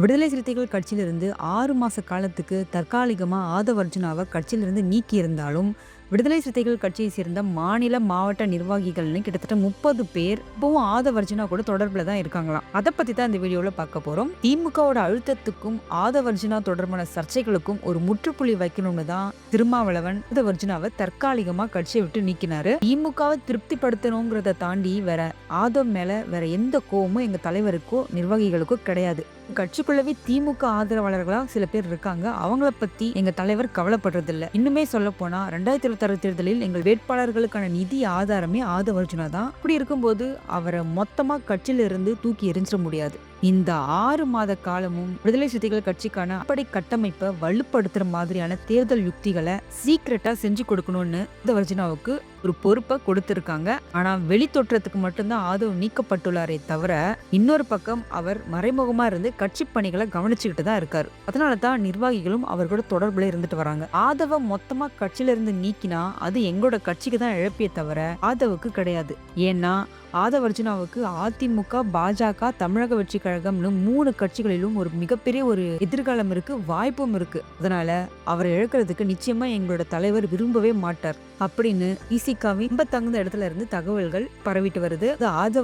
விடுதலை சிறுத்தைகள் கட்சியிலிருந்து ஆறு மாத காலத்துக்கு தற்காலிகமாக ஆதவர்ஜுனாவை கட்சியிலிருந்து நீக்கியிருந்தாலும் விடுதலை சிறுத்தைகள் கட்சியை சேர்ந்த மாநில மாவட்ட நிர்வாகிகள்னு கிட்டத்தட்ட முப்பது பேர் இப்பவும் ஆதவர்ஜுனா கூட தொடர்பில் தான் இருக்காங்களாம். அதை பற்றி தான் இந்த வீடியோவில் பார்க்க போகிறோம் திமுகவோட அழுத்தத்துக்கும் ஆதவர்ஜுனா தொடர்பான சர்ச்சைகளுக்கும் ஒரு முற்றுப்புள்ளி வைக்கணும்னு தான் திருமாவளவன் ஆதவ அர்ஜுனாவை தற்காலிகமாக கட்சியை விட்டு நீக்கினாரு. திமுகவை திருப்திப்படுத்தணுங்கிறத தாண்டி வேற ஆதவ் மேலே வேற எந்த கோவமும் எங்கள் தலைவருக்கோ நிர்வாகிகளுக்கோ கிடையாது. கட்சிக்குள்ளவே திமுக ஆதரவாளர்களா சில பேர் இருக்காங்க. அவங்கள பத்தி எங்க தலைவர் கவலைப்படுறது இல்ல இன்னுமே சொல்ல போனா ரெண்டாயிரத்தி இருபத்தாறு தேர்தலில் எங்கள் வேட்பாளர்களுக்கான நிதி ஆதாரமே ஆதவ அர்ஜுனா தான். அப்படி இருக்கும்போது அவரை மொத்தமா கட்சியிலிருந்து தூக்கி எரிஞ்சிட முடியாது. இந்த ஆறு மாத காலமும் விடுதலை சிறுத்தைகள் கட்சிக்கான அப்படி கட்டமைப்பை வலுப்படுத்துற மாதிரியான தேர்தல் யுக்திகளை சீக்கிரட்டா செஞ்சு கொடுக்கணும்னு இந்த வர்ஜினாவுக்கு ஒரு பொறுப்பை கொடுத்திருக்காங்க. ஆனால் வெளித்தோற்றத்துக்கு மட்டும்தான் ஆதவ் நீக்கப்பட்டுள்ளாரே தவிர இன்னொரு பக்கம் அவர் மறைமுகமா இருந்து கட்சி பணிகளை கவனிச்சுக்கிட்டு தான் இருக்காரு. அதனால தான் நிர்வாகிகளும் அவர் கூட தொடர்புல இருந்துட்டு வராங்க. ஆதவ மொத்தமா கட்சியில இருந்து நீக்கினா அது எங்களோட கட்சிக்கு தான் இழப்பியே தவிர ஆதவுக்கு கிடையாது. ஏன்னா ஆதவ அர்ஜுனாவுக்கு அதிமுக பாஜக தமிழக வெற்றி கழகம்னு மூணு கட்சிகளிலும் ஒரு மிகப்பெரிய ஒரு எதிர்காலம் இருக்கு வாய்ப்பும் இருக்கு. அதனால அவரை இழக்கிறதுக்கு நிச்சயமா எங்களோட தலைவர் விரும்பவே மாட்டார். அப்படின்னு இசிகாவின் ரொம்ப தகுந்த இடத்துல இருந்து தகவல்கள் பரவிட்டு வருது. அது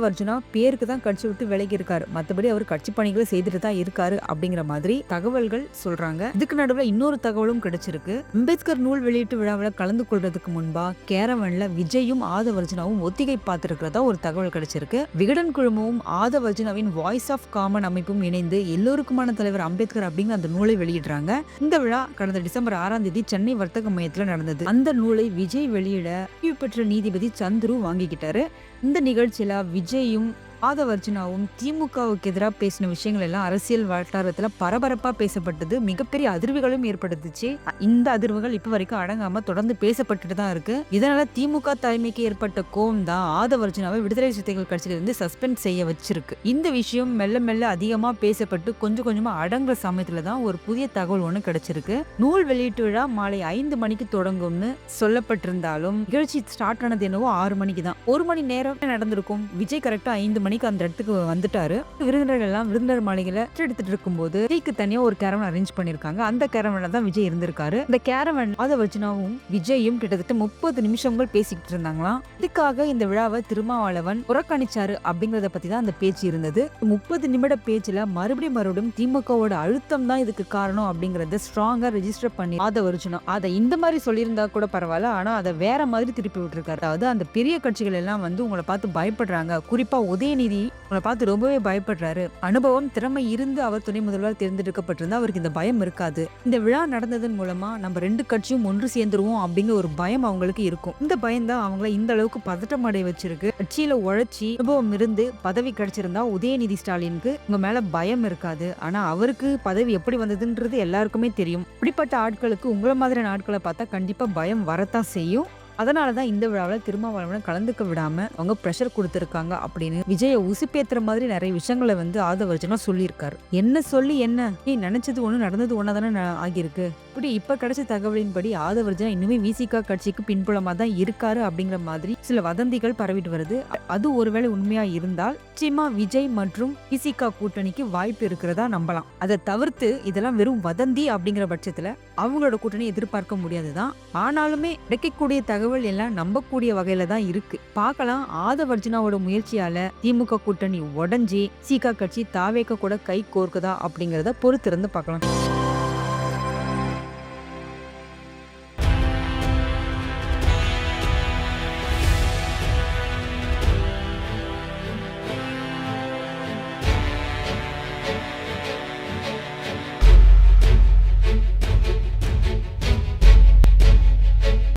பேருக்கு தான் கட்சி விட்டு விலகி இருக்காரு. மத்தபடி அவர் கட்சி பணிகளை செய்துட்டு தான் இருக்காரு அப்படிங்கிற மாதிரி தகவல்கள் சொல்றாங்க. இதுக்கு நடுவில் இன்னொரு தகவலும் கிடைச்சிருக்கு. அம்பேத்கர் நூல் வெளியீட்டு விழாவில் கலந்து கொள்றதுக்கு முன்பா கேரவன்ல விஜயும் ஆதவர்ஜுனாவும் ஒத்திகை பார்த்திருக்கிறதா ஒரு தகவல் கிடைச்சிருக்கு. விகடன் குழுமமும் ஆதவர்ஜுனாவின் வாய்ஸ் ஆஃப் காமன் அமைப்பும் இணைந்து எல்லோருக்குமான தலைவர் அம்பேத்கர் அப்படிங்கிற அந்த நூலை வெளியிடுறாங்க. இந்த விழா கடந்த டிசம்பர் ஆறாம் தேதி சென்னை வர்த்தக மையத்தில் நடந்தது. அந்த நூலை விஜய் வெளியிட ஓய்வு பெற்ற நீதிபதி சந்துரு வாங்கிக்கிட்டாரு. இந்த நிகழ்ச்சியில விஜயும் ஆதவர்ஜுனாவும் திமுகவுக்கு எதிராக பேசின விஷயங்கள் எல்லாம் அரசியல் வட்டாரத்தில் பரபரப்பாக பேசப்பட்டது. மிகப்பெரிய அதிர்வுகளும் ஏற்படுத்துச்சு. இந்த அதிர்வுகள் இப்போ வரைக்கும் அடங்காமல் தொடர்ந்து பேசப்பட்டுட்டு தான் இருக்கு. இதனால திமுக தலைமைக்கு ஏற்பட்ட கோம் தான் ஆதவர்ஜுனாவை விடுதலை சிறுத்தைகள் கட்சியிலிருந்து சஸ்பெண்ட் செய்ய வச்சிருக்கு. இந்த விஷயம் மெல்ல மெல்ல அதிகமாக பேசப்பட்டு கொஞ்சம் கொஞ்சமாக அடங்குற சமயத்தில் தான் ஒரு புதிய தகவல் ஒன்று கிடைச்சிருக்கு. நூல் வெளியீட்டு விழா மாலை ஐந்து மணிக்கு தொடங்கும்னு சொல்லப்பட்டிருந்தாலும் நிகழ்ச்சி ஸ்டார்ட் ஆனது என்னவோ ஆறு மணிக்கு தான். ஒரு மணி நேரம் நடந்திருக்கும். விஜய் கரெக்டாக ஐந்து மணி மணிக்கு அந்த இடத்துக்கு வந்துட்டாரு. விருந்தினர்கள் எல்லாம் விருந்தினர் மாளிகையில எடுத்துட்டு இருக்கும்போது விஜய்க்கு தனியா ஒரு கேரவன் அரேஞ்ச் பண்ணிருக்காங்க. அந்த கேரவன்ல தான் விஜய் இருந்திருக்காரு. இந்த கேரவன் அதை வச்சுனாவும் விஜயும் கிட்டத்தட்ட முப்பது நிமிஷங்கள் பேசிக்கிட்டு இருந்தாங்களாம். இதுக்காக இந்த விழாவை திருமாவளவன் புறக்கணிச்சாரு அப்படிங்கறத பத்தி தான் அந்த பேச்சு இருந்தது. முப்பது நிமிட பேச்சுல மறுபடியும் மறுபடியும் திமுகவோட அழுத்தம் தான் இதுக்கு காரணம் அப்படிங்கறத ஸ்ட்ராங்கா ரெஜிஸ்டர் பண்ணி அதை வருச்சனம் அதை இந்த மாதிரி சொல்லியிருந்தா கூட பரவாயில்ல. ஆனா அதை வேற மாதிரி திருப்பி விட்டுருக்காரு. அதாவது அந்த பெரிய கட்சிகள் எல்லாம் வந்து உங்களை பார்த்து பயப்படுறாங்க. குறிப்பா உதயநிதி உங்களை பார்த்து ரொம்பவே பயப்படுறாரு. அனுபவம் திறமை இருந்து அவர் துணை முதல்வர் தேர்ந்தெடுக்கப்பட்டிருந்தா அவருக்கு இந்த பயம் இருக்காது. இந்த விழா நடந்ததன் மூலமா நம்ம ரெண்டு கட்சியும் ஒன்று சேர்ந்துருவோம் அப்படிங்கிற ஒரு பயம் அவங்களுக்கு இருக்கும். இந்த பயம் தான் அவங்கள இந்த அளவுக்கு பதட்டம் அடைய வச்சிருக்கு. கட்சியில உழைச்சி அனுபவம் இருந்து பதவி கிடைச்சிருந்தா உதயநிதி ஸ்டாலினுக்கு உங்க மேல பயம் இருக்காது. ஆனா அவருக்கு பதவி எப்படி வந்ததுன்றது எல்லாருக்குமே தெரியும். இப்படிப்பட்ட ஆட்களுக்கு உங்களை மாதிரியான ஆட்களை பார்த்தா கண்டிப்பா பயம் வரத்தான் செய்யும். அதனால தான் இந்த விழாவில் திருமாவளவனை கலந்துக்க விடாம அவங்க ப்ரெஷர் கொடுத்துருக்காங்க அப்படின்னு விஜயை உசுப்பேத்துற மாதிரி நிறைய விஷயங்களை வந்து ஆதவர்ஜனா சொல்லியிருக்காரு. என்ன சொல்லி என்ன? நீ நினைச்சது ஒன்று நடந்தது ஒன்றா தானே ஆகியிருக்கு. இப்படி இப்ப கிடைச்ச தகவலின்படி ஆதவர்ஜனா இன்னுமே விசிகா கட்சிக்கு பின்புலமாக தான் இருக்காரு அப்படிங்கிற மாதிரி சில வதந்திகள் பரவிட்டு வருது. அது ஒருவேளை உண்மையா இருந்தால் நிச்சயமா விஜய் மற்றும் விசிகா கூட்டணிக்கு வாய்ப்பு இருக்கிறதா நம்பலாம். அதை தவிர்த்து இதெல்லாம் வெறும் வதந்தி அப்படிங்கிற பட்சத்துல அவங்களோட கூட்டணி எதிர்பார்க்க முடியாது தான் ஆனாலுமே கிடைக்கக்கூடிய தகவல் தகவல் எல்லாம் நம்பக்கூடிய வகையில தான் இருக்கு. பார்க்கலாம். ஆதவர்ஜுனாவோட முயற்சியால திமுக கூட்டணி உடஞ்சி சீகா கட்சி தாவேக்க கூட கை கோர்க்குதா அப்படிங்கிறத பொறுத்திருந்து பார்க்கலாம்.